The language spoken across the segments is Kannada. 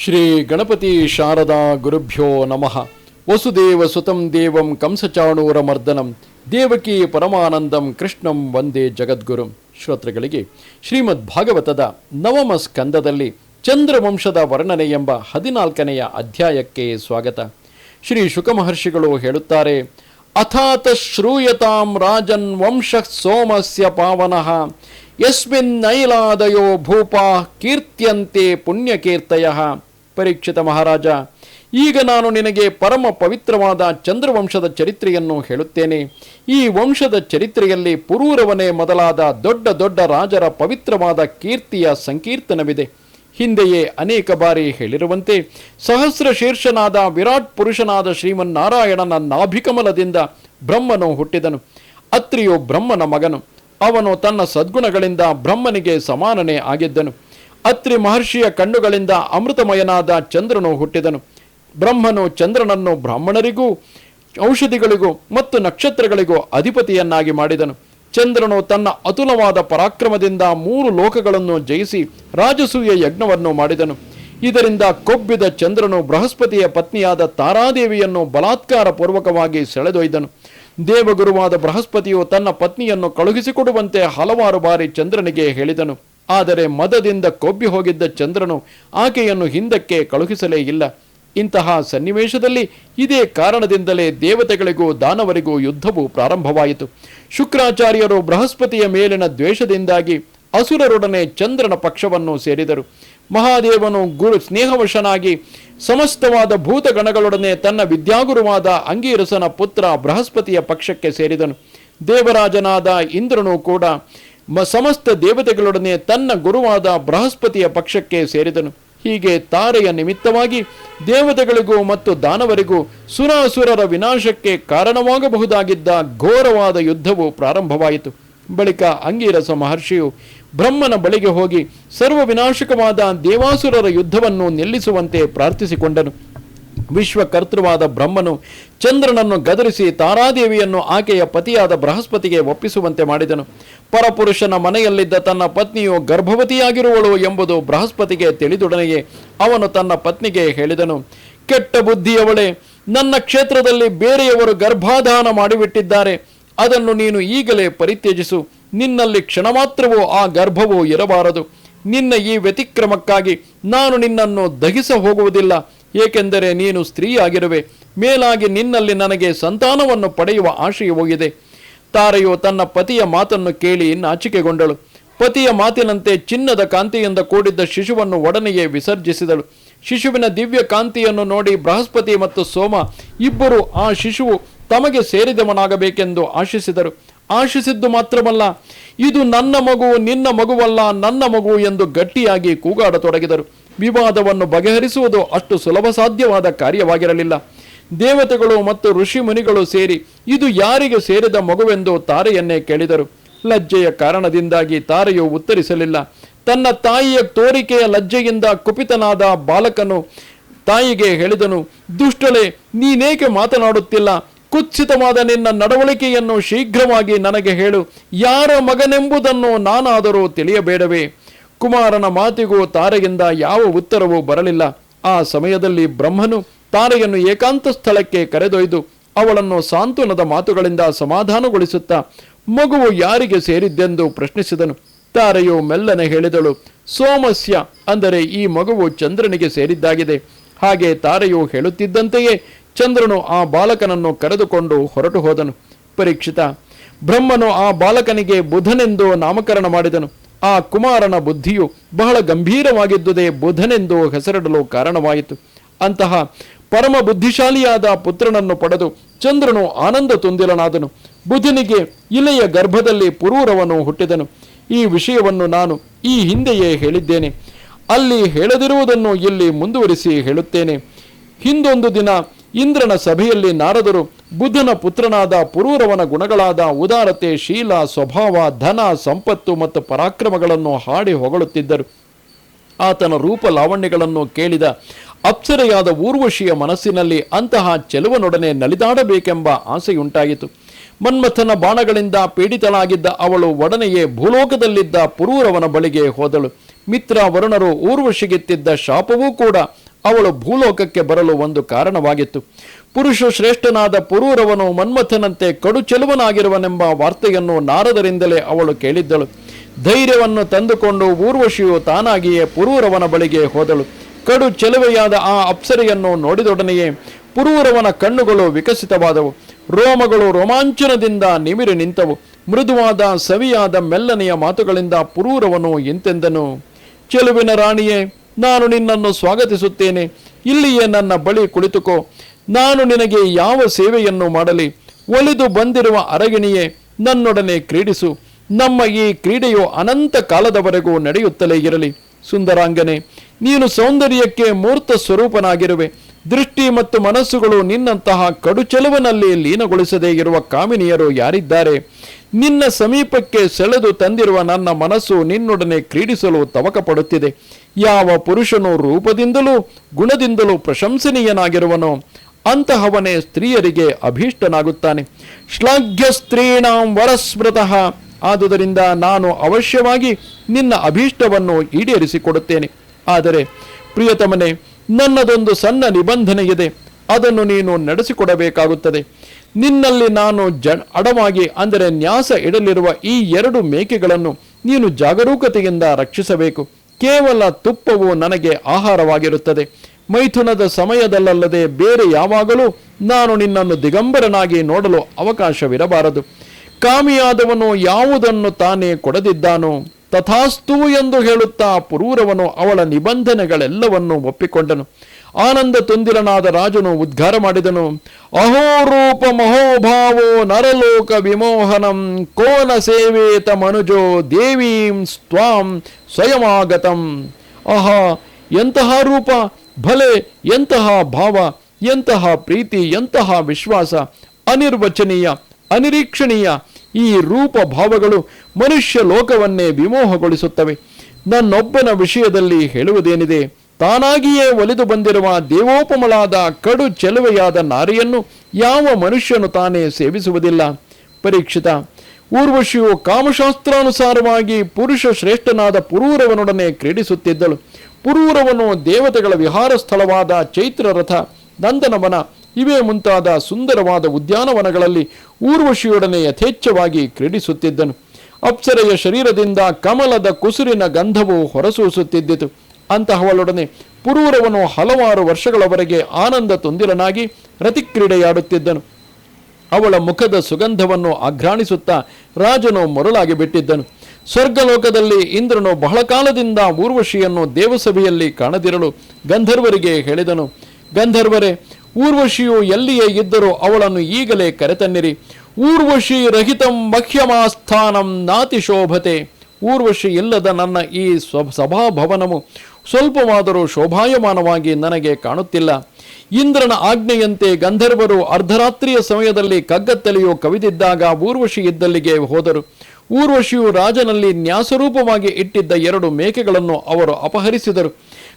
ಶ್ರೀ ಗಣಪತಿ ಶಾರದಾ ಗುರುಭ್ಯೋ ನಮಃ. ವಸುದೇವ ಸುತಂ ದೇವಂ ಕಂಸಚಾಣೂರ ಮರ್ದನಂ. ದೇವಕಿ ಪರಮಾನಂದಂ ಕೃಷ್ಣಂ ವಂದೇ ಜಗದ್ಗುರು. ಶ್ರೋತೃಗಳಿಗೆ ಶ್ರೀಮದ್ ಭಾಗವತದ ನವಮ ಸ್ಕಂದದಲ್ಲಿ ಚಂದ್ರವಂಶದ ವರ್ಣನೆ ಎಂಬ ಹದಿನಾಲ್ಕನೆಯ ಅಧ್ಯಾಯಕ್ಕೆ ಸ್ವಾಗತ. ಶ್ರೀ ಶುಕಮಹರ್ಷಿಗಳು ಹೇಳುತ್ತಾರೆ, ಅಥಾತ ಶ್ರೂಯತಾಂ ರಾಜನ್ ವಂಶ ಸೋಮಸ್ಯ ಪಾವನಃ. ಯಸ್ಮಿನ್ ನೈಲಾದಯೋ ಭೂಪಾ ಕೀರ್ತ್ಯಂತೆ ಪುಣ್ಯಕೀರ್ತಯ. ಪರೀಕ್ಷಿತ ಮಹಾರಾಜ, ಈಗ ನಾನು ನಿನಗೆ ಪರಮ ಪವಿತ್ರವಾದ ಚಂದ್ರವಂಶದ ಚರಿತ್ರೆಯನ್ನು ಹೇಳುತ್ತೇನೆ. ಈ ವಂಶದ ಚರಿತ್ರೆಯಲ್ಲಿ ಪುರೂರವನೇ ಮೊದಲಾದ ದೊಡ್ಡ ದೊಡ್ಡ ರಾಜರ ಪವಿತ್ರವಾದ ಕೀರ್ತಿಯ ಸಂಕೀರ್ತನವಿದೆ. ಹಿಂದೆಯೇ ಅನೇಕ ಬಾರಿ ಹೇಳಿರುವಂತೆ, ಸಹಸ್ರ ಶೀರ್ಷನಾದ ವಿರಾಟ್ ಪುರುಷನಾದ ಶ್ರೀಮನ್ನಾರಾಯಣನ ನಾಭಿಕಮಲದಿಂದ ಬ್ರಹ್ಮನು ಹುಟ್ಟಿದನು. ಅತ್ರಿಯು ಬ್ರಹ್ಮನ ಮಗನು. ಅವನು ತನ್ನ ಸದ್ಗುಣಗಳಿಂದ ಬ್ರಹ್ಮನಿಗೆ ಸಮಾನನೇ ಆಗಿದ್ದನು. ಅತ್ರಿ ಮಹರ್ಷಿಯ ಕಣ್ಣುಗಳಿಂದ ಅಮೃತಮಯನಾದ ಚಂದ್ರನು ಹುಟ್ಟಿದನು. ಬ್ರಹ್ಮನು ಚಂದ್ರನನ್ನು ಬ್ರಾಹ್ಮಣರಿಗೂ, ಔಷಧಿಗಳಿಗೂ ಮತ್ತು ನಕ್ಷತ್ರಗಳಿಗೂ ಅಧಿಪತಿಯನ್ನಾಗಿ ಮಾಡಿದನು. ಚಂದ್ರನು ತನ್ನ ಅತುಲವಾದ ಪರಾಕ್ರಮದಿಂದ ಮೂರು ಲೋಕಗಳನ್ನು ಜಯಿಸಿ ರಾಜಸೂಯ ಯಜ್ಞವನ್ನು ಮಾಡಿದನು. ಇದರಿಂದ ಕೊಬ್ಬಿದ ಚಂದ್ರನು ಬೃಹಸ್ಪತಿಯ ಪತ್ನಿಯಾದ ತಾರಾದೇವಿಯನ್ನು ಬಲಾತ್ಕಾರ ಪೂರ್ವಕವಾಗಿ ಸೆಳೆದೊಯ್ದನು. ದೇವಗುರುವಾದ ಬೃಹಸ್ಪತಿಯು ತನ್ನ ಪತ್ನಿಯನ್ನು ಕಳುಹಿಸಿಕೊಡುವಂತೆ ಹಲವಾರು ಬಾರಿ ಚಂದ್ರನಿಗೆ ಹೇಳಿದನು. ಆದರೆ ಮದದಿಂದ ಕೊಬ್ಬಿ ಹೋಗಿದ್ದ ಚಂದ್ರನು ಆಕೆಯನ್ನು ಹಿಂದಕ್ಕೆ ಕಳುಹಿಸಲೇ ಇಲ್ಲ. ಇಂತಹ ಸನ್ನಿವೇಶದಲ್ಲಿ ಇದೇ ಕಾರಣದಿಂದಲೇ ದೇವತೆಗಳಿಗೂ ದಾನವರಿಗೂ ಯುದ್ಧವು ಪ್ರಾರಂಭವಾಯಿತು. ಶುಕ್ರಾಚಾರ್ಯರು ಬೃಹಸ್ಪತಿಯ ಮೇಲಿನ ದ್ವೇಷದಿಂದಾಗಿ ಅಸುರರೊಡನೆ ಚಂದ್ರನ ಪಕ್ಷವನ್ನು ಸೇರಿದರು. ಮಹಾದೇವನು ಗುರು ಸ್ನೇಹವಶನಾಗಿ ಸಮಸ್ತವಾದ ಭೂತಗಣಗಳೊಡನೆ ತನ್ನ ವಿದ್ಯಾಗುರುವಾದ ಅಂಗೀರಸನ ಪುತ್ರ ಬೃಹಸ್ಪತಿಯ ಪಕ್ಷಕ್ಕೆ ಸೇರಿದನು. ದೇವರಾಜನಾದ ಇಂದ್ರನು ಕೂಡ ಸಮಸ್ತ ದೇವತೆಗಳೊಡನೆ ತನ್ನ ಗುರುವಾದ ಬೃಹಸ್ಪತಿಯ ಪಕ್ಷಕ್ಕೆ ಸೇರಿದನು. ಹೀಗೆ ತಾರೆಯ ನಿಮಿತ್ತವಾಗಿ ದೇವತೆಗಳಿಗೂ ಮತ್ತು ದಾನವರಿಗೂ ಸುರಾಸುರರ ವಿನಾಶಕ್ಕೆ ಕಾರಣವಾಗಬಹುದಾಗಿದ್ದ ಘೋರವಾದ ಯುದ್ಧವು ಪ್ರಾರಂಭವಾಯಿತು. ಬಳಿಕ ಅಂಗೀರಸ ಮಹರ್ಷಿಯು ಬ್ರಹ್ಮನ ಬಳಿಗೆ ಹೋಗಿ ಸರ್ವ ವಿನಾಶಕವಾದ ದೇವಾಸುರರ ಯುದ್ಧವನ್ನು ನಿಲ್ಲಿಸುವಂತೆ ಪ್ರಾರ್ಥಿಸಿಕೊಂಡನು. ವಿಶ್ವಕರ್ತೃವಾದ ಬ್ರಹ್ಮನು ಚಂದ್ರನನ್ನು ಗದರಿಸಿ ತಾರಾದೇವಿಯನ್ನು ಆಕೆಯ ಪತಿಯಾದ ಬೃಹಸ್ಪತಿಗೆ ಒಪ್ಪಿಸುವಂತೆ ಮಾಡಿದನು. ಪರಪುರುಷನ ಮನೆಯಲ್ಲಿದ್ದ ತನ್ನ ಪತ್ನಿಯು ಗರ್ಭವತಿಯಾಗಿರುವಳು ಎಂಬುದು ಬೃಹಸ್ಪತಿಗೆ ತಿಳಿದೊಡನೆಯೇ ಅವನು ತನ್ನ ಪತ್ನಿಗೆ ಹೇಳಿದನು. ಕೆಟ್ಟ ಬುದ್ಧಿಯವಳೆ, ನನ್ನ ಕ್ಷೇತ್ರದಲ್ಲಿ ಬೇರೆಯವರು ಗರ್ಭಾಧಾನ ಮಾಡಿಬಿಟ್ಟಿದ್ದಾರೆ. ಅದನ್ನು ನೀನು ಈಗಲೇ ಪರಿತ್ಯಜಿಸು. ನಿನ್ನಲ್ಲಿ ಕ್ಷಣ ಮಾತ್ರವೂ ಆ ಗರ್ಭವು ಇರಬಾರದು. ನಿನ್ನ ಈ ವ್ಯತಿಕ್ರಮಕ್ಕಾಗಿ ನಾನು ನಿನ್ನನ್ನು ದಹಿಸ ಹೋಗುವುದಿಲ್ಲ ಏಕೆಂದರೆ ನೀನು ಸ್ತ್ರೀಯಾಗಿರುವೆ, ಮೇಲಾಗಿ ನಿನ್ನಲ್ಲಿ ನನಗೆ ಸಂತಾನವನ್ನು ಪಡೆಯುವ ಆಶಯವೂ ಇದೆ ತಾರೆಯು ತನ್ನ ಪತಿಯ ಮಾತನ್ನು ಕೇಳಿ ನಾಚಿಕೆಗೊಂಡಳು. ಪತಿಯ ಮಾತಿನಂತೆ ಚಿನ್ನದ ಕಾಂತಿಯಿಂದ ಕೂಡಿದ್ದ ಶಿಶುವನ್ನು ಒಡನೆಯೇ ವಿಸರ್ಜಿಸಿದಳು. ಶಿಶುವಿನ ದಿವ್ಯ ಕಾಂತಿಯನ್ನು ನೋಡಿ ಬೃಹಸ್ಪತಿ ಮತ್ತು ಸೋಮ ಇಬ್ಬರು ಆ ಶಿಶುವು ತಮಗೆ ಸೇರಿದವನಾಗಬೇಕೆಂದು ಆಶಿಸಿದರು. ಆಶಿಸಿದ್ದು ಮಾತ್ರವಲ್ಲ, ಇದು ನನ್ನ ಮಗು, ನಿನ್ನ ಮಗುವಲ್ಲ, ನನ್ನ ಮಗು ಎಂದು ಗಟ್ಟಿಯಾಗಿ ಕೂಗಾಡತೊಡಗಿದರು. ವಿವಾದವನ್ನು ಬಗೆಹರಿಸುವುದು ಅಷ್ಟು ಸುಲಭ ಸಾಧ್ಯವಾದ ಕಾರ್ಯವಾಗಿರಲಿಲ್ಲ. ದೇವತೆಗಳು ಮತ್ತು ಋಷಿ ಮುನಿಗಳು ಸೇರಿ ಇದು ಯಾರಿಗೆ ಸೇರಿದ ಮಗುವೆಂದು ತಾರೆಯನ್ನೇ ಕೇಳಿದರು. ಲಜ್ಜೆಯ ಕಾರಣದಿಂದಾಗಿ ತಾರೆಯು ಉತ್ತರಿಸಲಿಲ್ಲ. ತನ್ನ ತಾಯಿಯ ತೋರಿಕೆಯ ಲಜ್ಜೆಯಿಂದ ಕುಪಿತನಾದ ಬಾಲಕನು ತಾಯಿಗೆ ಹೇಳಿದನು, ದುಷ್ಟಳೆ, ನೀನೇಕೆ ಮಾತನಾಡುತ್ತಿಲ್ಲ? ಕುತ್ಸಿತವಾದ ನಿನ್ನ ನಡವಳಿಕೆಯನ್ನು ಶೀಘ್ರವಾಗಿ ನನಗೆ ಹೇಳು. ಯಾರ ಮಗನೆಂಬುದನ್ನು ನಾನಾದರೂ ತಿಳಿಯಬೇಡವೇ? ಕುಮಾರನ ಮಾತಿಗೂ ತಾರೆಯಿಂದ ಯಾವ ಉತ್ತರವೂ ಬರಲಿಲ್ಲ. ಆ ಸಮಯದಲ್ಲಿ ಬ್ರಹ್ಮನು ತಾರೆಯನ್ನು ಏಕಾಂತ ಸ್ಥಳಕ್ಕೆ ಕರೆದೊಯ್ದು ಅವಳನ್ನು ಸಾಂತ್ವನದ ಮಾತುಗಳಿಂದ ಸಮಾಧಾನಗೊಳಿಸುತ್ತಾ ಮಗುವು ಯಾರಿಗೆ ಸೇರಿದ್ದೆಂದು ಪ್ರಶ್ನಿಸಿದನು. ತಾರೆಯು ಮೆಲ್ಲನೆ ಹೇಳಿದಳು, ಸೋಮಸ್ಯ, ಅಂದರೆ ಈ ಮಗುವು ಚಂದ್ರನಿಗೆ ಸೇರಿದ್ದಾಗಿದೆ. ಹಾಗೆ ತಾರೆಯು ಹೇಳುತ್ತಿದ್ದಂತೆಯೇ ಚಂದ್ರನು ಆ ಬಾಲಕನನ್ನು ಕರೆದುಕೊಂಡು ಹೊರಟು ಹೋದನು. ಪರೀಕ್ಷಿತ, ಬ್ರಹ್ಮನು ಆ ಬಾಲಕನಿಗೆ ಬುಧನೆಂದು ನಾಮಕರಣ ಮಾಡಿದನು. ಆ ಕುಮಾರನ ಬುದ್ಧಿಯು ಬಹಳ ಗಂಭೀರವಾಗಿದ್ದುದೇ ಬುಧನೆಂದು ಹೆಸರಿಡಲು ಕಾರಣವಾಯಿತು. ಅಂತಹ ಪರಮ ಬುದ್ಧಿಶಾಲಿಯಾದ ಪುತ್ರನನ್ನು ಪಡೆದು ಚಂದ್ರನು ಆನಂದ ತುಂದಿಲನಾದನು ಬುಧನಿಗೆ ಇಲೆಯ ಗರ್ಭದಲ್ಲಿ ಪುರೂರವನು ಹುಟ್ಟಿದನು. ಈ ವಿಷಯವನ್ನು ನಾನು ಈ ಹಿಂದೆಯೇ ಹೇಳಿದ್ದೇನೆ. ಅಲ್ಲಿ ಹೇಳದಿರುವುದನ್ನು ಇಲ್ಲಿ ಮುಂದುವರಿಸಿ ಹೇಳುತ್ತೇನೆ. ಹಿಂದೊಂದು ದಿನ ಇಂದ್ರನ ಸಭೆಯಲ್ಲಿ ನಾರದರು ಬುಧನ ಪುತ್ರನಾದ ಪುರೂರವನ ಗುಣಗಳಾದ ಉದಾರತೆ, ಶೀಲ, ಸ್ವಭಾವ, ಧನ, ಸಂಪತ್ತು ಮತ್ತು ಪರಾಕ್ರಮಗಳನ್ನು ಹಾಡಿ ಹೊಗಳುತ್ತಿದ್ದರು. ಆತನ ರೂಪ ಲಾವಣ್ಯಗಳನ್ನು ಕೇಳಿದ ಅಪ್ಸರೆಯಾದ ಊರ್ವಶಿಯ ಮನಸ್ಸಿನಲ್ಲಿ ಅಂತಹ ಚೆಲುವನೊಡನೆ ನಲಿದಾಡಬೇಕೆಂಬ ಆಸೆಯುಂಟಾಯಿತು. ಮನ್ಮಥನ ಬಾಣಗಳಿಂದ ಪೀಡಿತಳಾಗಿದ್ದ ಅವಳು ಒಡನೆಯೇ ಭೂಲೋಕದಲ್ಲಿದ್ದ ಪುರೂರವನ ಬಳಿಗೆ ಹೋದಳು. ಮಿತ್ರ ವರುಣರು ಊರ್ವಶಿಗೆತ್ತಿದ್ದ ಶಾಪವೂ ಕೂಡ ಅವಳು ಭೂಲೋಕಕ್ಕೆ ಬರಲು ಒಂದು ಕಾರಣವಾಗಿತ್ತು. ಪುರುಷ ಶ್ರೇಷ್ಠನಾದ ಪುರೂರವನು ಮನ್ಮಥನಂತೆ ಕಡು ಚೆಲುವನಾಗಿರುವನೆಂಬ ವಾರ್ತೆಯನ್ನು ನಾರದರಿಂದಲೇ ಅವಳು ಕೇಳಿದ್ದಳು. ಧೈರ್ಯವನ್ನು ತಂದುಕೊಂಡು ಊರ್ವಶಿಯು ತಾನಾಗಿಯೇ ಪುರೂರವನ ಬಳಿಗೆ ಹೋದಳು. ಕಡು ಚೆಲುವೆಯಾದ ಆ ಅಪ್ಸರೆಯನ್ನು ನೋಡಿದೊಡನೆಯೇ ಪುರೂರವನ ಕಣ್ಣುಗಳು ವಿಕಸಿತವಾದವು. ರೋಮಗಳು ರೋಮಾಂಚನದಿಂದ ನಿಮಿರಿ ನಿಂತವು. ಮೃದುವಾದ ಸವಿಯಾದ ಮೆಲ್ಲನೆಯ ಮಾತುಗಳಿಂದ ಪುರೂರವನು ಎಂತೆಂದನು? ಚೆಲುವಿನ ರಾಣಿಯೇ, ನಾನು ನಿನ್ನನ್ನು ಸ್ವಾಗತಿಸುತ್ತೇನೆ. ಇಲ್ಲಿಯೇ ನನ್ನ ಬಳಿ ಕುಳಿತುಕೋ. ನಾನು ನಿನಗೆ ಯಾವ ಸೇವೆಯನ್ನು ಮಾಡಲಿ? ಒಲಿದು ಬಂದಿರುವ ಅರಗಿಣಿಯೇ, ನನ್ನೊಡನೆ ಕ್ರೀಡಿಸು. ನಮ್ಮ ಈ ಕ್ರೀಡೆಯು ಅನಂತ ಕಾಲದವರೆಗೂ ನಡೆಯುತ್ತಲೇ ಇರಲಿ. ಸುಂದರಾಂಗನೆ, ನೀನು ಸೌಂದರ್ಯಕ್ಕೆ ಮೂರ್ತ ಸ್ವರೂಪನಾಗಿರುವೆ. ದೃಷ್ಟಿ ಮತ್ತು ಮನಸ್ಸುಗಳು ನಿನ್ನಂತಹ ಕಡು ಚೆಲುವನಲ್ಲಿ ಲೀನಗೊಳಿಸದೇ ಇರುವ ಕಾಮಿನಿಯರು ಯಾರಿದ್ದಾರೆ? ನಿನ್ನ ಸಮೀಪಕ್ಕೆ ಸೆಳೆದು ತಂದಿರುವ ನನ್ನ ಮನಸ್ಸು ನಿನ್ನೊಡನೆ ಕ್ರೀಡಿಸಲು ತವಕ ಪಡುತ್ತಿದೆ ಯಾವ ಪುರುಷನು ರೂಪದಿಂದಲೂ, ಗುಣದಿಂದಲೂ ಪ್ರಶಂಸನೀಯನಾಗಿರುವನೋ. ಅಂತಹವನೇ ಸ್ತ್ರೀಯರಿಗೆ ಅಭೀಷ್ಟನಾಗುತ್ತಾನೆ. ಶ್ಲಾಘ್ಯ ಸ್ತ್ರೀಣಾಂ ವರಸ್ಮೃತಃ. ಆದುದರಿಂದ ನಾನು ಅವಶ್ಯವಾಗಿ ನಿನ್ನ ಅಭೀಷ್ಟವನ್ನು ಈಡೇರಿಸಿಕೊಡುತ್ತೇನೆ. ಆದರೆ ಪ್ರಿಯತಮನೆ, ನನ್ನದೊಂದು ಸಣ್ಣ ನಿಬಂಧನೆ ಇದೆ ಅದನ್ನು ನೀನು ನಡೆಸಿಕೊಡಬೇಕಾಗುತ್ತದೆ. ನಿನ್ನಲ್ಲಿ ನಾನು ಜ ಅಡವಾಗಿ, ಅಂದರೆ ನ್ಯಾಸ ಇಡಲಿರುವ ಈ ಎರಡು ಮೇಕೆಗಳನ್ನು ನೀನು ಜಾಗರೂಕತೆಯಿಂದ ರಕ್ಷಿಸಬೇಕು. ಕೇವಲ ತುಪ್ಪವು ನನಗೆ ಆಹಾರವಾಗಿರುತ್ತದೆ. ಮೈಥುನದ ಸಮಯದಲ್ಲಲ್ಲದೆ ಬೇರೆ ಯಾವಾಗಲೂ ನಾನು ನಿನ್ನನ್ನು ದಿಗಂಬರನಾಗಿ ನೋಡಲು ಅವಕಾಶವಿರಬಾರದು. ಕಾಮಿಯಾದವನು ಯಾವುದನ್ನು ತಾನೇ ಕೊಡದಿದ್ದಾನೋ, ತಥಾಸ್ತು ಎಂದು ಹೇಳುತ್ತಾ ಪುರೂರವನು ಅವಳ ನಿಬಂಧನೆಗಳೆಲ್ಲವನ್ನೂ ಒಪ್ಪಿಕೊಂಡನು. ಆನಂದ ತುಂದಿರನಾದ ರಾಜನು ಉದ್ಗಾರ ಮಾಡಿದನು. ಅಹೋರೂಪ ಮಹೋಭಾವೋ ನರಲೋಕ ವಿಮೋಹನಂ, ಕೋನ ಸೇವೇತ ಮನುಜೋ ದೇವೀಂ ಸ್ವಾಂ ಸ್ವಯಮಾಗತಂ. ಆಹಾ, ಎಂತಹ ರೂಪ? ಭಲೆ, ಎಂತಹ ಭಾವ, ಎಂತಹ ಪ್ರೀತಿ, ಎಂತಹ ವಿಶ್ವಾಸ, ಅನಿರ್ವಚನೀಯ, ಅನಿರೀಕ್ಷಣೀಯ ಈ ರೂಪ ಭಾವಗಳು ಮನುಷ್ಯ ಲೋಕವನ್ನೇ ವಿಮೋಹಗೊಳಿಸುತ್ತವೆ. ನನ್ನೊಬ್ಬನ ವಿಷಯದಲ್ಲಿ ಹೇಳುವುದೇನಿದೆ? ತಾನಾಗಿಯೇ ಒಲಿದು ಬಂದಿರುವ ದೇವೋಪಮಳಾದ ಕಡು ಚೆಲುವೆಯಾದ ನಾರಿಯನ್ನು ಯಾವ ಮನುಷ್ಯನು ತಾನೇ ಸೇವಿಸುವುದಿಲ್ಲ? ಪರೀಕ್ಷಿತ, ಊರ್ವಶಿಯು ಕಾಮಶಾಸ್ತ್ರಾನುಸಾರವಾಗಿ ಪುರುಷ ಶ್ರೇಷ್ಠನಾದ ಪುರೂರವನೊಡನೆ ಕ್ರೀಡಿಸುತ್ತಿದ್ದಳು. ಪುರೂರವನು ದೇವತೆಗಳ ವಿಹಾರ ಸ್ಥಳವಾದ ಚೈತ್ರ ರಥ ನಂದನವನ, ಇವೇ ಮುಂತಾದ ಸುಂದರವಾದ ಉದ್ಯಾನವನಗಳಲ್ಲಿ ಊರ್ವಶಿಯೊಡನೆ ಯಥೇಚ್ಛವಾಗಿ ಕ್ರೀಡಿಸುತ್ತಿದ್ದನು. ಅಪ್ಸರೆಯ ಶರೀರದಿಂದ ಕಮಲದ ಕುಸುರಿನ ಗಂಧವು ಹೊರಸೂಸುತ್ತಿದ್ದಿತು. ಅಂತಹವಳೊಡನೆ ಪುರೂರವನು ಹಲವಾರು ವರ್ಷಗಳವರೆಗೆ ಆನಂದ ತೊಂದಿರನಾಗಿ ರತಿಕ್ರೀಡೆಯಾಡುತ್ತಿದ್ದನು ಅವಳ ಮುಖದ ಸುಗಂಧವನ್ನು ಆಘ್ರಾಣಿಸುತ್ತಾ ರಾಜನು ಮರುಳಾಗಿ ಬಿಟ್ಟಿದ್ದನು. ಸ್ವರ್ಗಲೋಕದಲ್ಲಿ ಇಂದ್ರನು ಬಹಳ ಕಾಲದಿಂದ ಊರ್ವಶಿಯನ್ನು ದೇವಸಭೆಯಲ್ಲಿ ಕಾಣದಿರಲು ಗಂಧರ್ವರಿಗೆ ಹೇಳಿದನು. ಗಂಧರ್ವರೇ, ಊರ್ವಶಿಯು ಎಲ್ಲಿಯೇ ಇದ್ದರೂ ಅವಳನ್ನು ಈಗಲೇ ಕರೆತನ್ನಿರಿ. ಊರ್ವಶಿ ರಹಿತಂ ಮಹ್ಯಮಾಸ್ಥಾನಂ ನಾತಿ ಶೋಭತೆ. ಊರ್ವಶಿ ಇಲ್ಲದ ನನ್ನ ಈ ಸ್ವ ಸಭಾಭವನವು ಸ್ವಲ್ಪವಾದರೂ ಶೋಭಾಯಮಾನವಾಗಿ ನನಗೆ ಕಾಣುತ್ತಿಲ್ಲ. ಇಂದ್ರನ ಆಜ್ಞೆಯಂತೆ ಗಂಧರ್ವರು ಅರ್ಧರಾತ್ರಿಯ ಸಮಯದಲ್ಲಿ ಕಗ್ಗತ್ತಲೆಯು ಕವಿದಿದ್ದಾಗ ಊರ್ವಶಿ ಇದ್ದಲ್ಲಿಗೆ ಹೋದರು. ಊರ್ವಶಿಯು ರಾಜನಲ್ಲಿ ನ್ಯಾಸರೂಪವಾಗಿ ಇಟ್ಟಿದ್ದ ಎರಡು ಮೇಕೆಗಳನ್ನು ಅವರು ಅಪಹರಿಸಿದರು.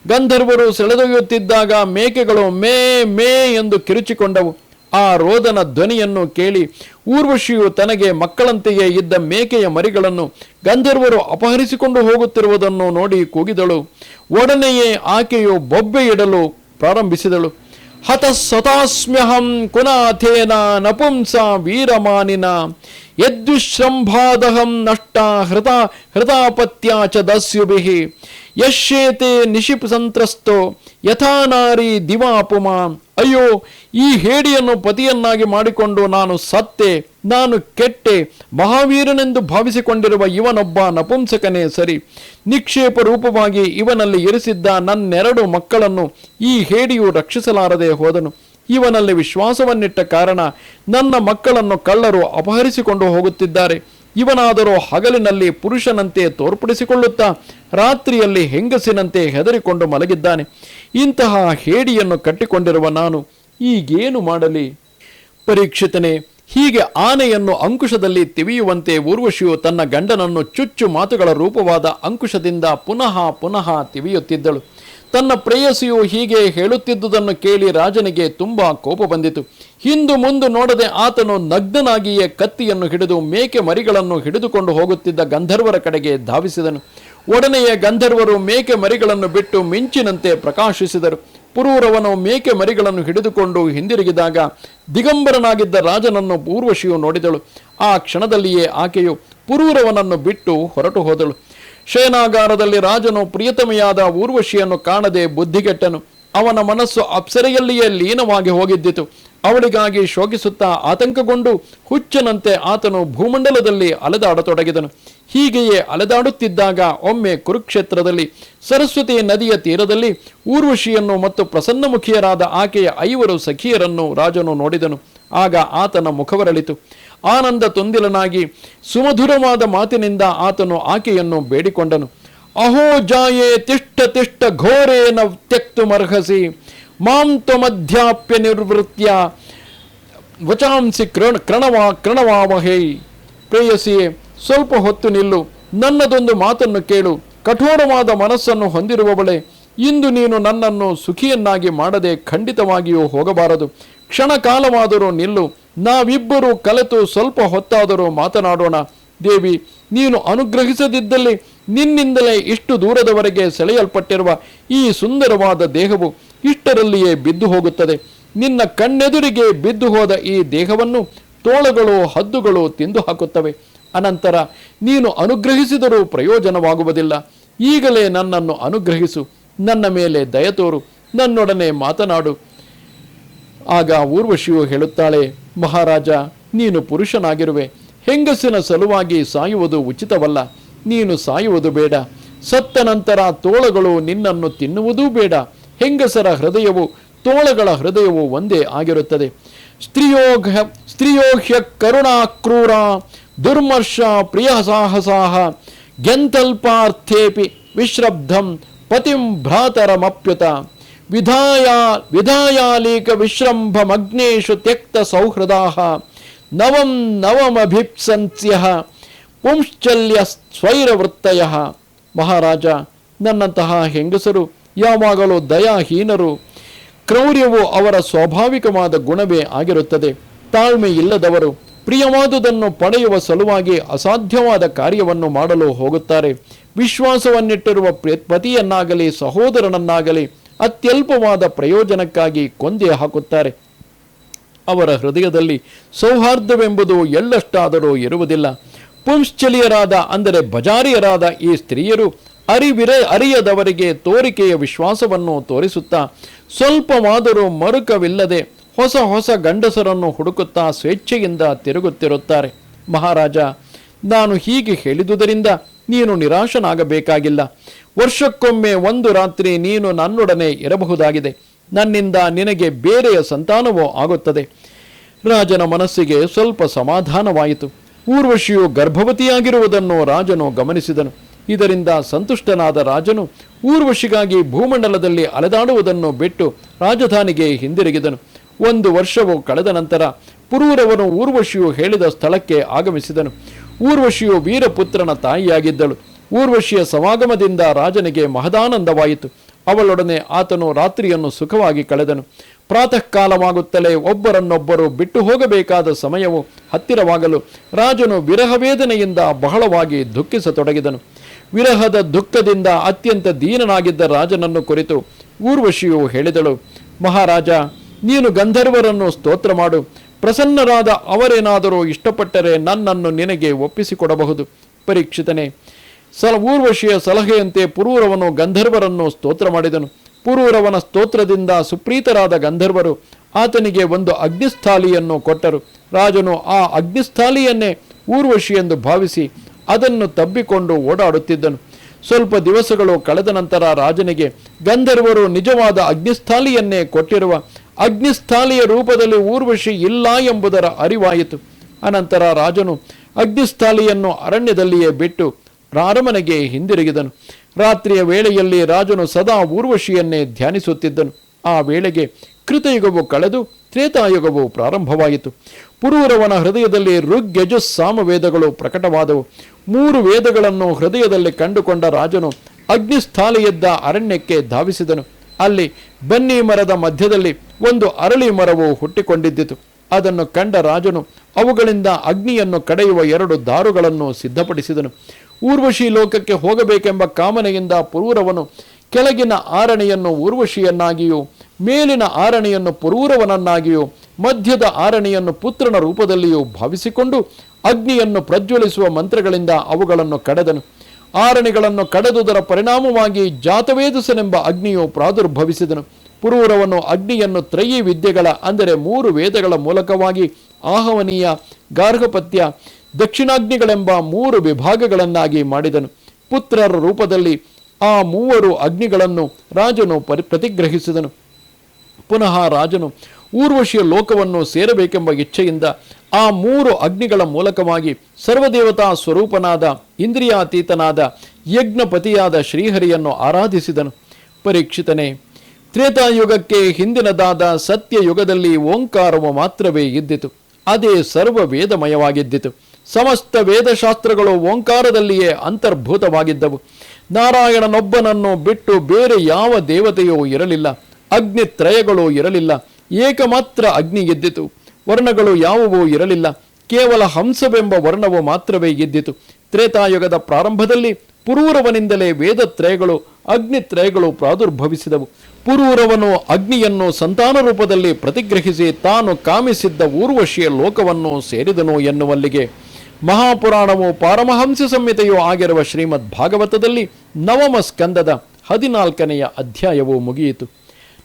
ಗಂಧರ್ವರು ಸೆಳೆದೊಯ್ಯುತ್ತಿದ್ದಾಗ ಮೇಕೆಗಳು ಮೇ ಮೇ ಎಂದು ಕಿರುಚಿಕೊಂಡವು. ಆ ರೋದನ ಧ್ವನಿಯನ್ನು ಕೇಳಿ ಊರ್ವಶಿಯು ತನಗೆ ಮಕ್ಕಳಂತೆಯೇ ಇದ್ದ ಮೇಕೆಯ ಮರಿಗಳನ್ನು ಗಂಧರ್ವರು ಅಪಹರಿಸಿಕೊಂಡು ಹೋಗುತ್ತಿರುವುದನ್ನು ನೋಡಿ ಕೂಗಿದಳು. ಒಡನೆಯೇ ಆಕೆಯು ಬೊಬ್ಬೆ ಇಡಲು ಪ್ರಾರಂಭಿಸಿದಳು. हत सतास्म्य हम कुनाथेना नपुंसा वीरमानिना। यद्युश्रम्भादहम नष्टा हृता हृतापत्या च दस्युभिः। ಯಶ್ಯೇತೆ ನಿಶಿಪ್ ಸಂತ್ರಸ್ತೋ ಯಥಾನಾರಿ ನಾರಿ ಅಪಮಾನ್ ಅಯ್ಯೋ, ಈ ಹೇಡಿಯನ್ನು ಪತಿಯನ್ನಾಗಿ ಮಾಡಿಕೊಂಡು ನಾನು ಸತ್ತೆ, ನಾನು ಕೆಟ್ಟೆ, ಮಹಾವೀರನೆಂದು ಭಾವಿಸಿಕೊಂಡಿರುವ ಇವನೊಬ್ಬ ನಪುಂಸಕನೇ ಸರಿ. ನಿಕ್ಷೇಪ ರೂಪವಾಗಿ ಇವನಲ್ಲಿ ಇರಿಸಿದ್ದ ನನ್ನೆರಡು ಮಕ್ಕಳನ್ನು ಈ ಹೇಡಿಯು ರಕ್ಷಿಸಲಾರದೆ ಹೋದನು. ಇವನಲ್ಲಿ ವಿಶ್ವಾಸವನ್ನಿಟ್ಟ ಕಾರಣ ನನ್ನ ಮಕ್ಕಳನ್ನು ಕಳ್ಳರು ಅಪಹರಿಸಿಕೊಂಡು ಹೋಗುತ್ತಿದ್ದಾರೆ. ಇವನಾದರೂ ಹಗಲಿನಲ್ಲಿ ಪುರುಷನಂತೆ ತೋರ್ಪಡಿಸಿಕೊಳ್ಳುತ್ತಾ ರಾತ್ರಿಯಲ್ಲಿ ಹೆಂಗಸಿನಂತೆ ಹೆದರಿಕೊಂಡು ಮಲಗಿದ್ದಾನೆ. ಇಂತಹ ಹೇಡಿಯನ್ನು ಕಟ್ಟಿಕೊಂಡಿರುವ ನಾನು ಈಗೇನು ಮಾಡಲಿ? ಪರೀಕ್ಷಿತನೇ, ಹೀಗೆ ಆನೆಯನ್ನು ಅಂಕುಶದಲ್ಲಿ ತಿವಿಯುವಂತೆ ಊರ್ವಶಿಯು ತನ್ನ ಗಂಡನನ್ನು ಚುಚ್ಚು ಮಾತುಗಳ ರೂಪವಾದ ಅಂಕುಶದಿಂದ ಪುನಃ ಪುನಃ ತಿವಿಯುತ್ತಿದ್ದಳು. ತನ್ನ ಪ್ರೇಯಸಿಯು ಹೀಗೆ ಹೇಳುತ್ತಿದ್ದುದನ್ನು ಕೇಳಿ ರಾಜನಿಗೆ ತುಂಬಾ ಕೋಪ ಬಂದಿತು. ಹಿಂದು ಮುಂದು ನೋಡದೆ ಆತನು ನಗ್ನನಾಗಿಯೇ ಕತ್ತಿಯನ್ನು ಹಿಡಿದು ಮೇಕೆ ಮರಿಗಳನ್ನು ಹಿಡಿದುಕೊಂಡು ಹೋಗುತ್ತಿದ್ದ ಗಂಧರ್ವರ ಕಡೆಗೆ ಧಾವಿಸಿದನು. ಒಡನೆಯೇ ಗಂಧರ್ವರು ಮೇಕೆ ಮರಿಗಳನ್ನು ಬಿಟ್ಟು ಮಿಂಚಿನಂತೆ ಪ್ರಕಾಶಿಸಿದರು. ಪುರೂರವನು ಮೇಕೆ ಮರಿಗಳನ್ನು ಹಿಡಿದುಕೊಂಡು ಹಿಂದಿರುಗಿದಾಗ ದಿಗಂಬರನಾಗಿದ್ದ ರಾಜನನ್ನು ಪೂರ್ವಶಿಯು ನೋಡಿದಳು. ಆ ಕ್ಷಣದಲ್ಲಿಯೇ ಆಕೆಯು ಪುರೂರವನನ್ನು ಬಿಟ್ಟು ಹೊರಟು ಹೋದಳು. ಶಯನಾಗಾರದಲ್ಲಿ ರಾಜನು ಪ್ರಿಯತಮೆಯಾದ ಊರ್ವಶಿಯನ್ನು ಕಾಣದೆ ಬುದ್ಧಿಗೆಟ್ಟನು. ಅವನ ಮನಸ್ಸು ಅಪ್ಸರೆಯಲ್ಲಿಯೇ ಲೀನವಾಗಿ ಹೋಗಿದ್ದಿತು. ಅವಳಿಗಾಗಿ ಶೋಕಿಸುತ್ತಾ ಆತಂಕಗೊಂಡು ಹುಚ್ಚನಂತೆ ಆತನು ಭೂಮಂಡಲದಲ್ಲಿ ಅಲೆದಾಡತೊಡಗಿದನು. ಹೀಗೆಯೇ ಅಲೆದಾಡುತ್ತಿದ್ದಾಗ ಒಮ್ಮೆ ಕುರುಕ್ಷೇತ್ರದಲ್ಲಿ, ಸರಸ್ವತಿ ನದಿಯ ತೀರದಲ್ಲಿ ಊರ್ವಶಿಯನ್ನು ಮತ್ತು ಪ್ರಸನ್ನಮುಖಿಯರಾದ ಆಕೆಯ ಐವರು ಸಖಿಯರನ್ನು ರಾಜನು ನೋಡಿದನು. ಆಗ ಆತನ ಮುಖವರಳಿತು. ಆನಂದ ತುಂದಿಲನಾಗಿ, ಸುಮಧುರವಾದ ಮಾತಿನಿಂದ ಆತನು ಆಕೆಯನ್ನು ಬೇಡಿಕೊಂಡನು. ಅಹೋ ಜಾಯೇ ತಿಷ್ಟ ತಿಷ್ಟ ಘೋರೇನ ತ್ಯಕ್ತುಮರ್ಹಸಿ ಮಾಂ ತ್ವಮಧ್ಯಾಪ್ಯ ನಿರ್ವೃತ್ಯ ವಚಾಂಸಿ ಕ್ರಣ ಕೃಣವಾ ಕೃಣವಾಮಹೇ ಪ್ರೇಯಸಿಯೇ, ಸ್ವಲ್ಪ ಹೊತ್ತು ನಿಲ್ಲು. ನನ್ನದೊಂದು ಮಾತನ್ನು ಕೇಳು. ಕಠೋರವಾದ ಮನಸ್ಸನ್ನು ಹೊಂದಿರುವವಳೆ, ಇಂದು ನೀನು ನನ್ನನ್ನು ಸುಖಿಯನ್ನಾಗಿ ಮಾಡದೆ ಖಂಡಿತವಾಗಿಯೂ ಹೋಗಬಾರದು. ಕ್ಷಣಕಾಲವಾದರೂ ನಿಲ್ಲು. ನಾವಿಬ್ಬರೂ ಕಲೆತು ಸ್ವಲ್ಪ ಹೊತ್ತಾದರೂ ಮಾತನಾಡೋಣ. ದೇವಿ, ನೀನು ಅನುಗ್ರಹಿಸದಿದ್ದಲ್ಲಿ ನಿನ್ನಿಂದಲೇ ಇಷ್ಟು ದೂರದವರೆಗೆ ಸೆಳೆಯಲ್ಪಟ್ಟಿರುವ ಈ ಸುಂದರವಾದ ದೇಹವು ಇಷ್ಟರಲ್ಲಿಯೇ ಬಿದ್ದು ಹೋಗುತ್ತದೆ. ನಿನ್ನ ಕಣ್ಣೆದುರಿಗೆ ಬಿದ್ದು ಹೋದ ಈ ದೇಹವನ್ನು ತೋಳಗಳು ಹದ್ದುಗಳು ತಿಂದು ಹಾಕುತ್ತವೆ. ಅನಂತರ ನೀನು ಅನುಗ್ರಹಿಸಿದರೂ ಪ್ರಯೋಜನವಾಗುವುದಿಲ್ಲ. ಈಗಲೇ ನನ್ನನ್ನು ಅನುಗ್ರಹಿಸು. ನನ್ನ ಮೇಲೆ ದಯತೋರು ನನ್ನೊಡನೆ ಮಾತನಾಡು. ಆಗ ಊರ್ವಶಿಯು ಹೇಳುತ್ತಾಳೆ, ಮಹಾರಾಜ, ನೀನು ಪುರುಷನಾಗಿರುವೆ. ಹೆಂಗಸಿನ ಸಲುವಾಗಿ ಸಾಯುವುದು ಉಚಿತವಲ್ಲ. ನೀನು ಸಾಯುವುದು ಬೇಡ. ಸತ್ತ ನಂತರ ತೋಳಗಳು ನಿನ್ನನ್ನು ತಿನ್ನುವುದೂ ಬೇಡ. ಹೆಂಗಸರ ಹೃದಯವು ತೋಳಗಳ ಹೃದಯವು ಒಂದೇ ಆಗಿರುತ್ತದೆ. ಸ್ತ್ರೀಯೋಘ ಸ್ತ್ರೀಯೋಹ್ಯ ಕರುಣಾಕ್ರೂರ ದುರ್ಮರ್ಷ ಪ್ರಿಯ ಸಾಹಸಾಹ, ಗೆಂತಲ್ಪಾರ್ಥೇಪಿ ವಿಶ್ರಬ್ಧಂ ಪತಿಂ ಭ್ರಾತರಮಪ್ಯುತ. ವಿಧಾಯ, ವಿಧಾಯಾಲೀಕ ವಿಶ್ರಂಭಮಗ್ನೇಶು ತ್ಯಕ್ತ ಸೌಹೃದಾಹ, ನವಂ ನವಮಭಿಪ್ಸಂತ್ಯ ಪುಂಶ್ಚಲ್ಯ ಸ್ವೈರವೃತ್ತಯ ಮಹಾರಾಜ, ನನ್ನಂತಹ ಹೆಂಗಸರು ಯಾವಾಗಲೂ ದಯಾಹೀನರು, ಕ್ರೌರ್ಯವು ಅವರ ಸ್ವಾಭಾವಿಕವಾದ ಗುಣವೇ ಆಗಿರುತ್ತದೆ. ತಾಳ್ಮೆ ಇಲ್ಲದವರು ಪ್ರಿಯವಾದುದನ್ನು ಪಡೆಯುವ ಸಲುವಾಗಿ ಅಸಾಧ್ಯವಾದ ಕಾರ್ಯವನ್ನು ಮಾಡಲು ಹೋಗುತ್ತಾರೆ. ವಿಶ್ವಾಸವನ್ನಿಟ್ಟಿರುವ ಪತಿಯನ್ನಾಗಲಿ, ಸಹೋದರನನ್ನಾಗಲಿ ಅತ್ಯಲ್ಪವಾದ ಪ್ರಯೋಜನಕ್ಕಾಗಿ ಕೊಂದೆ ಹಾಕುತ್ತಾರೆ. ಅವರ ಹೃದಯದಲ್ಲಿ ಸೌಹಾರ್ದವೆಂಬುದು ಎಳ್ಳಷ್ಟಾದರೂ ಇರುವುದಿಲ್ಲ. ಪುಂಶ್ಚಲಿಯರಾದ ಅಂದರೆ ಬಜಾರಿಯರಾದ ಈ ಸ್ತ್ರೀಯರು ಅರಿವಿರ ಅರಿಯದವರಿಗೆ ತೋರಿಕೆಯ ವಿಶ್ವಾಸವನ್ನು ತೋರಿಸುತ್ತಾ ಸ್ವಲ್ಪವಾದರೂ ಮರುಕವಿಲ್ಲದೆ ಹೊಸ ಹೊಸ ಗಂಡಸರನ್ನು ಹುಡುಕುತ್ತಾ ಸ್ವೇಚ್ಛೆಯಿಂದ ತಿರುಗುತ್ತಿರುತ್ತಾರೆ. ಮಹಾರಾಜ, ನಾನು ಹೀಗೆ ಹೇಳಿದುದರಿಂದ ನೀನು ನಿರಾಶನಾಗಬೇಕಾಗಿಲ್ಲ. ವರ್ಷಕ್ಕೊಮ್ಮೆ ಒಂದು ರಾತ್ರಿ ನೀನು ನನ್ನೊಡನೆ ಇರಬಹುದಾಗಿದೆ. ನನ್ನಿಂದ ನಿನಗೆ ಬೇರೆಯ ಸಂತಾನವೋ ಆಗುತ್ತದೆ. ರಾಜನ ಮನಸ್ಸಿಗೆ ಸ್ವಲ್ಪ ಸಮಾಧಾನವಾಯಿತು. ಊರ್ವಶಿಯು ಗರ್ಭವತಿಯಾಗಿರುವುದನ್ನು ರಾಜನು ಗಮನಿಸಿದನು. ಇದರಿಂದ ಸಂತುಷ್ಟನಾದ ರಾಜನು ಊರ್ವಶಿಗಾಗಿ ಭೂಮಂಡಲದಲ್ಲಿ ಅಲೆದಾಡುವುದನ್ನು ಬಿಟ್ಟು ರಾಜಧಾನಿಗೆ ಹಿಂದಿರುಗಿದನು. ಒಂದು ವರ್ಷವು ಕಳೆದ ನಂತರ ಪುರೂರವನು ಊರ್ವಶಿಯು ಹೇಳಿದ ಸ್ಥಳಕ್ಕೆ ಆಗಮಿಸಿದನು. ಊರ್ವಶಿಯು ವೀರಪುತ್ರನ ತಾಯಿಯಾಗಿದ್ದಳು. ಊರ್ವಶಿಯ ಸಮಾಗಮದಿಂದ ರಾಜನಿಗೆ ಮಹದಾನಂದವಾಯಿತು. ಅವಳೊಡನೆ ಆತನು ರಾತ್ರಿಯನ್ನು ಸುಖವಾಗಿ ಕಳೆದನು. ಪ್ರಾತಃ ಕಾಲವಾಗುತ್ತಲೇ ಒಬ್ಬರನ್ನೊಬ್ಬರು ಬಿಟ್ಟು ಹೋಗಬೇಕಾದ ಸಮಯವು ಹತ್ತಿರವಾಗಲು ರಾಜನು ವಿರಹವೇದನೆಯಿಂದ ಬಹಳವಾಗಿ ದುಃಖಿಸತೊಡಗಿದನು. ವಿರಹದ ದುಃಖದಿಂದ ಅತ್ಯಂತ ದೀನನಾಗಿದ್ದ ರಾಜನನ್ನು ಕುರಿತು ಊರ್ವಶಿಯು ಹೇಳಿದಳು, ಮಹಾರಾಜ, ನೀನು ಗಂಧರ್ವರನ್ನು ಸ್ತೋತ್ರ ಮಾಡು. ಪ್ರಸನ್ನರಾದ ಅವರೇನಾದರೂ ಇಷ್ಟಪಟ್ಟರೆ ನನ್ನನ್ನು ನಿನಗೆ ಒಪ್ಪಿಸಿಕೊಡಬಹುದು. ಪರೀಕ್ಷಿತನೇ, ಸಲ ಊರ್ವಶಿಯ ಸಲಹೆಯಂತೆ ಪುರೂರವನು ಗಂಧರ್ವರನ್ನು ಸ್ತೋತ್ರ ಮಾಡಿದನು. ಪುರೂರವನ ಸ್ತೋತ್ರದಿಂದ ಸುಪ್ರೀತರಾದ ಗಂಧರ್ವರು ಆತನಿಗೆ ಒಂದು ಅಗ್ನಿಸ್ಥಾಲಿಯನ್ನು ಕೊಟ್ಟರು. ರಾಜನು ಆ ಅಗ್ನಿಸ್ಥಾಲಿಯನ್ನೇ ಊರ್ವಶಿ ಎಂದು ಭಾವಿಸಿ ಅದನ್ನು ತಬ್ಬಿಕೊಂಡು ಓಡಾಡುತ್ತಿದ್ದನು. ಸ್ವಲ್ಪ ದಿವಸಗಳು ಕಳೆದ ನಂತರ ರಾಜನಿಗೆ, ಗಂಧರ್ವರು ನಿಜವಾದ ಅಗ್ನಿಸ್ಥಾಲಿಯನ್ನೇ ಕೊಟ್ಟಿರುವ, ಅಗ್ನಿಸ್ಥಾಲಿಯ ರೂಪದಲ್ಲಿ ಊರ್ವಶಿ ಇಲ್ಲ ಎಂಬುದರ ಅರಿವಾಯಿತು. ಅನಂತರ ರಾಜನು ಅಗ್ನಿಸ್ಥಾಲಿಯನ್ನು ಅರಣ್ಯದಲ್ಲಿಯೇ ಬಿಟ್ಟು ರಾರಮನೆಗೆ ಹಿಂದಿರುಗಿದನು. ರಾತ್ರಿಯ ವೇಳೆಯಲ್ಲಿ ರಾಜನು ಸದಾ ಊರ್ವಶಿಯನ್ನೇ ಧ್ಯಾನಿಸುತ್ತಿದ್ದನು. ಆ ವೇಳೆಗೆ ಕೃತಯುಗವು ಕಳೆದು ತ್ರೇತಾಯುಗವು ಪ್ರಾರಂಭವಾಯಿತು ಪುರೂರವನ ಹೃದಯದಲ್ಲಿ ಋಗ್ಯಜು ಸಾಮವೇದಗಳು ಪ್ರಕಟವಾದವು. ಮೂರು ವೇದಗಳನ್ನು ಹೃದಯದಲ್ಲಿ ಕಂಡುಕೊಂಡ ರಾಜನು ಅಗ್ನಿಸ್ಥಾಲೆಯದ್ದ ಅರಣ್ಯಕ್ಕೆ ಧಾವಿಸಿದನು. ಅಲ್ಲಿ ಬನ್ನಿ ಮರದ ಮಧ್ಯದಲ್ಲಿ ಒಂದು ಅರಳಿ ಮರವು ಹುಟ್ಟಿಕೊಂಡಿದ್ದಿತು. ಅದನ್ನು ಕಂಡ ರಾಜನು ಅವುಗಳಿಂದ ಅಗ್ನಿಯನ್ನು ಕಡೆಯುವ ಎರಡು ದಾರುಗಳನ್ನು ಸಿದ್ಧಪಡಿಸಿದನು. ಊರ್ವಶಿ ಲೋಕಕ್ಕೆ ಹೋಗಬೇಕೆಂಬ ಕಾಮನೆಯಿಂದ ಪುರೂರವನು ಕೆಳಗಿನ ಆರಣೆಯನ್ನು ಊರ್ವಶಿಯನ್ನಾಗಿಯೂ ಮೇಲಿನ ಆರಣೆಯನ್ನು ಪುರೂರವನನ್ನಾಗಿಯೂ ಮಧ್ಯದ ಆರಣೆಯನ್ನು ಪುತ್ರನ ರೂಪದಲ್ಲಿಯೂ ಭಾವಿಸಿಕೊಂಡು ಅಗ್ನಿಯನ್ನು ಪ್ರಜ್ವಲಿಸುವ ಮಂತ್ರಗಳಿಂದ ಅವುಗಳನ್ನು ಕಡೆದನು. ಆರಣೆಗಳನ್ನು ಕಡೆದುದರ ಪರಿಣಾಮವಾಗಿ ಜಾತವೇದಸನೆಂಬ ಅಗ್ನಿಯು ಪ್ರಾದುರ್ಭವಿಸಿದನು. ಪುರೂರವನು ಅಗ್ನಿಯನ್ನು ತ್ರಯಿ ವಿದ್ಯೆಗಳ, ಅಂದರೆ ಮೂರು ವೇದಗಳ ಮೂಲಕವಾಗಿ ಆಹವನೀಯ, ಗಾರ್ಹಪತ್ಯ, ದಕ್ಷಿಣಾಗ್ನಿಗಳೆಂಬ ಮೂರು ವಿಭಾಗಗಳನ್ನಾಗಿ ಮಾಡಿದನು. ಪುತ್ರರ ರೂಪದಲ್ಲಿ ಆ ಮೂವರು ಅಗ್ನಿಗಳನ್ನು ರಾಜನು ಪರಿ, ಪ್ರತಿಗ್ರಹಿಸಿದನು. ಪುನಃ ರಾಜನು ಊರ್ವಶಿಯ ಲೋಕವನ್ನು ಸೇರಬೇಕೆಂಬ ಇಚ್ಛೆಯಿಂದ ಆ ಮೂರು ಅಗ್ನಿಗಳ ಮೂಲಕವಾಗಿ ಸರ್ವದೇವತಾ ಸ್ವರೂಪನಾದ ಇಂದ್ರಿಯಾತೀತನಾದ ಯಜ್ಞಪತಿಯಾದ ಶ್ರೀಹರಿಯನ್ನು ಆರಾಧಿಸಿದನು. ಪರೀಕ್ಷಿತನೇ, ತ್ರೇತಾಯುಗಕ್ಕೆ ಹಿಂದಿನದಾದ ಸತ್ಯಯುಗದಲ್ಲಿ ಓಂಕಾರವು ಮಾತ್ರವೇ ಇದ್ದಿತು. ಅದೇ ಸರ್ವ ವೇದಮಯವಾಗಿದ್ದಿತು ಸಮಸ್ತ ವೇದಶಾಸ್ತ್ರಗಳು ಓಂಕಾರದಲ್ಲಿಯೇ ಅಂತರ್ಭೂತವಾಗಿದ್ದವು. ನಾರಾಯಣನೊಬ್ಬನನ್ನು ಬಿಟ್ಟು ಬೇರೆ ಯಾವ ದೇವತೆಯೂ ಇರಲಿಲ್ಲ. ಅಗ್ನಿತ್ರಯಗಳು ಇರಲಿಲ್ಲ. ಏಕಮಾತ್ರ ಅಗ್ನಿ ಎದ್ದಿತು. ವರ್ಣಗಳು ಯಾವುವೂ ಇರಲಿಲ್ಲ. ಕೇವಲ ಹಂಸವೆಂಬ ವರ್ಣವು ಮಾತ್ರವೇ ಗೆದ್ದಿತು ತ್ರೇತಾಯುಗದ ಪ್ರಾರಂಭದಲ್ಲಿ ಪುರೂರವನಿಂದಲೇ ವೇದತ್ರಯಗಳು, ಅಗ್ನಿತ್ರಯಗಳು ಪ್ರಾದುರ್ಭವಿಸಿದವು. ಪುರೂರವನು ಅಗ್ನಿಯನ್ನು ಸಂತಾನ ರೂಪದಲ್ಲಿ ಪ್ರತಿಗ್ರಹಿಸಿ ತಾನು ಕಾಮಿಸಿದ್ದ ಊರ್ವಶಿಯ ಲೋಕವನ್ನು ಸೇರಿದನು ಎನ್ನುವಲ್ಲಿಗೆ. ಮಹಾಪುರಾಣವು ಪಾರಮಹಂಸ ಸಂಹಿತೆಯೂ ಆಗಿರುವ ಶ್ರೀಮದ್ ಭಾಗವತದಲ್ಲಿ ನವಮ ಸ್ಕಂದದ ಹದಿನಾಲ್ಕನೆಯ ಅಧ್ಯಾಯವು ಮುಗಿಯಿತು.